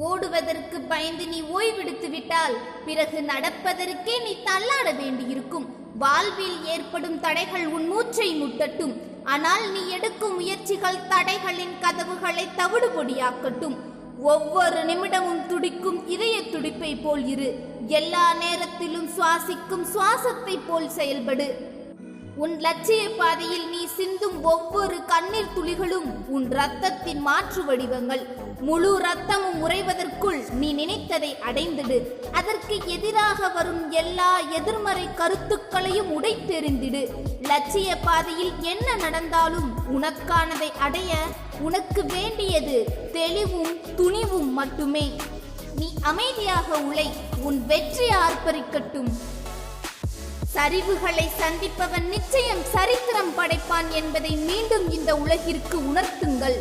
ஓடுவதற்கு பயந்து நீ ஓய்வெடுத்து விட்டால் பிறகு நடப்பதற்கே நீ தள்ளாட வேண்டியிருக்கும். வாழ்வில் ஏற்படும் தடைகள் உன் மூச்சை முட்டட்டும். ஆனால் நீ எடுக்கும் முயற்சிகள் தடைகளின் கதவுகளை தவிடுபொடியாக்கட்டும். ஒவ்வொரு நிமிடமும் துடிக்கும் இதய துடிப்பை போல் இரு. எல்லா நேரத்திலும் சுவாசிக்கும் சுவாசத்தை போல் செயல்படு. உன் லட்சிய பாதையில் நீ சிந்தும் ஒவ்வொரு கண்ணீர் துளிகளும் உன் ரத்தத்தின் மாற்று வடிவங்கள். முழு ரத்தமும் முறை நினைத்ததை அடைந்திடு. அதற்கு எதிராக வரும் எல்லா எதிர்மறை கருத்துக்களையும் உடைத்தெறிந்திடு. லட்சிய பாதையில் என்ன நடந்தாலும் உனக்கானதை அடைய உனக்கு வேண்டியது தெளிவும் துணிவும் மட்டுமே. நீ அமைதியாக உழை உன் வெற்றி ஆர்ப்பரிக்கட்டும். சரிவுகளை சந்திப்பவன் நிச்சயம் சரித்திரம் படைப்பான் என்பதை மீண்டும் இந்த உலகிற்கு உணர்த்துங்கள்.